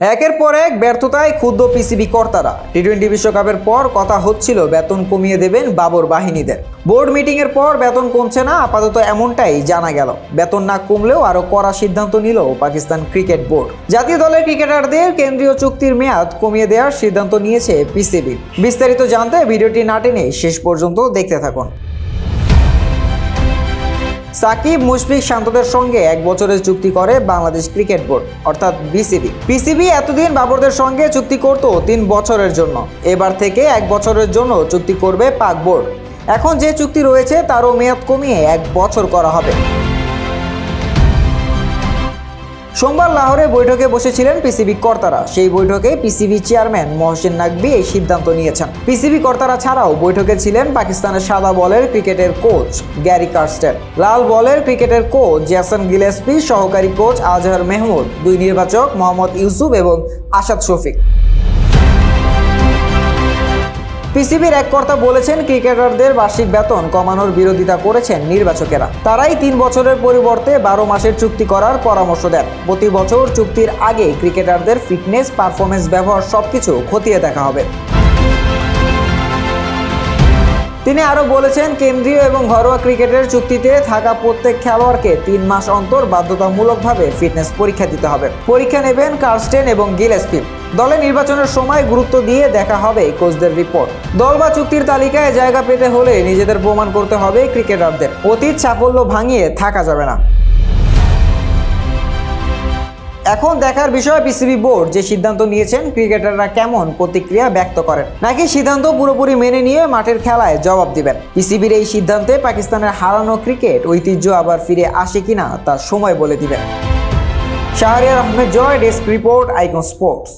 একের পর এক ব্যর্থতায় ক্ষুদ্র পিসিবি কর্তারা। টি টোয়েন্টি বিশ্বকাপের পর কথা হচ্ছিল, বেতন কমিয়ে দেবেন বাবর বাহিনীদের। বোর্ড মিটিং এর পর বেতন কমছে না, আপাতত এমনটাই জানা গেল। বেতন না কমলেও আরও কড়া সিদ্ধান্ত নিল পাকিস্তান ক্রিকেট বোর্ড। জাতীয় দলের ক্রিকেটারদের কেন্দ্রীয় চুক্তির মেয়াদ কমিয়ে দেওয়ার সিদ্ধান্ত নিয়েছে পিসিবি। বিস্তারিত জানতে ভিডিওটি না টেনে শেষ পর্যন্ত দেখতে থাকুন। সাকিব মুশফিক শান্তদের সঙ্গে এক বছরের চুক্তি করে বাংলাদেশ ক্রিকেট বোর্ড, অর্থাৎ বিসিবি। পিসিবি এতদিন বাবরদের সঙ্গে চুক্তি করত তিন বছরের জন্য। এবার থেকে এক বছরের জন্য চুক্তি করবে পাক বোর্ড। এখন যে চুক্তি রয়েছে, তারও মেয়াদ কমিয়ে এক বছর করা হবে। সোমবার লাহোরে বৈঠকে বসেছিলেন পিসিবি কর্তারা। সেই বৈঠকে পিসিবি চেয়ারম্যান মহসিন নাকবি এই সিদ্ধান্ত নিয়েছেন। পিসিবি কর্তারা ছাড়াও বৈঠকে ছিলেন পাকিস্তানের সাদা বলের ক্রিকেটের কোচ গ্যারি কার্স্টেন। লাল বলের ক্রিকেটের কোচ জ্যাসন গিলেসপি, সহকারী কোচ আজহার মেহমুদ, দুই নির্বাচক মোহাম্মদ ইউসুফ এবং আসাদ শফিক। পিসিবির এক কর্তা বলেছেন, ক্রিকেটারদের বার্ষিক বেতন কমানোর বিরোধিতা করেছেন নির্বাচকেরা। তারাই তিন বছরের পরিবর্তে বারো মাসের চুক্তি করার পরামর্শ দেন। প্রতি বছর চুক্তির আগে ক্রিকেটারদের ফিটনেস, পারফরমেন্স ব্যবহার সবকিছু খতিয়ে দেখা হবে। তিনি আরও বলেছেন, কেন্দ্রীয় এবং ঘরোয়া ক্রিকেটের চুক্তিতে থাকা প্রত্যেক খেলোয়াড়কে তিন মাস অন্তর বাধ্যতামূলকভাবে ফিটনেস পরীক্ষা দিতে হবে। পরীক্ষা নেবেন কার্স্টেন এবং গিলেসপি দলে নির্বাচনের সময় গুরুত্ব দিয়ে দেখা হবে কোচদের রিপোর্ট দল বা চুক্তির তালিকায় জায়গা পেতে হলে নিজেদের প্রমাণ করতে হবে ক্রিকেটারদের। অতীত সাফল্য ভাঙিয়ে থাকা যাবে না। এখন দেখার বিষয় পিসিবি বোর্ড, যে সিদ্ধান্ত নিয়েছেন ক্রিকেটাররা কেমন প্রতিক্রিয়া ব্যক্ত করেন। নাকি সিদ্ধান্ত পুরোপুরি মেনে নিয়ে মাঠের খেলায় জবাব দিবেন? পিসিবির এই সিদ্ধান্তে পাকিস্তানের হারানো ক্রিকেট ঐতিহ্য আবার ফিরে আসে কিনা তা সময় বলে দিবেন। শাহরিয়ার আহমেদ, জয় ডেস্ক রিপোর্ট, আইকন স্পোর্টস।